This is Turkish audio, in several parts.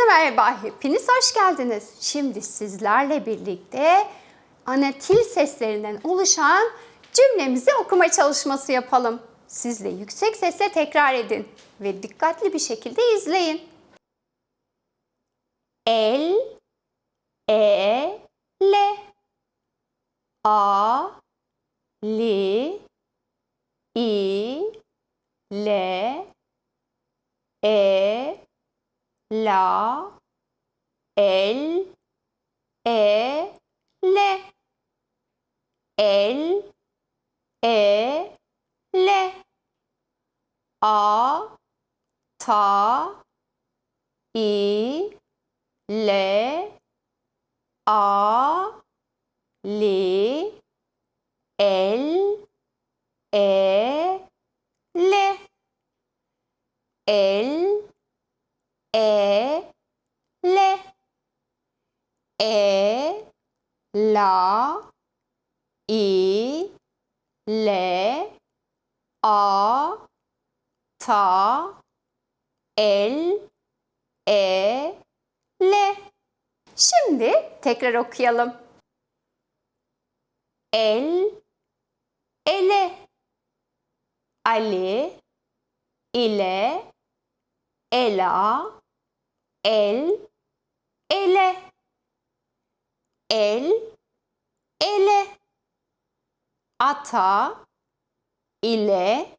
Herkese merhaba, hepiniz hoş geldiniz. Şimdi sizlerle birlikte anatil seslerinden oluşan cümlemizi okuma çalışması yapalım. Siz de yüksek sesle tekrar edin ve dikkatli bir şekilde izleyin. El, e, le, a, li, i, le, e, la, el, e, le. El, e, le. A, ta, i, le, a, li, el, e, le. El, e, le. E, la, i, le, a, ta, el, e, le. Şimdi tekrar okuyalım. El, ele. Ali, ile, ela, el, ele. El, ele. Ata, ile,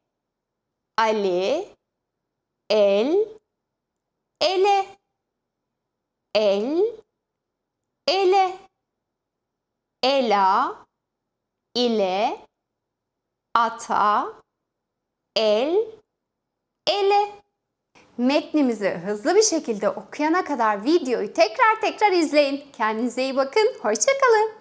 Ali, el, ele. El, ele. Ela, ile, ata, el, ele. Metnimizi hızlı bir şekilde okuyana kadar videoyu tekrar tekrar izleyin. Kendinize iyi bakın. Hoşçakalın.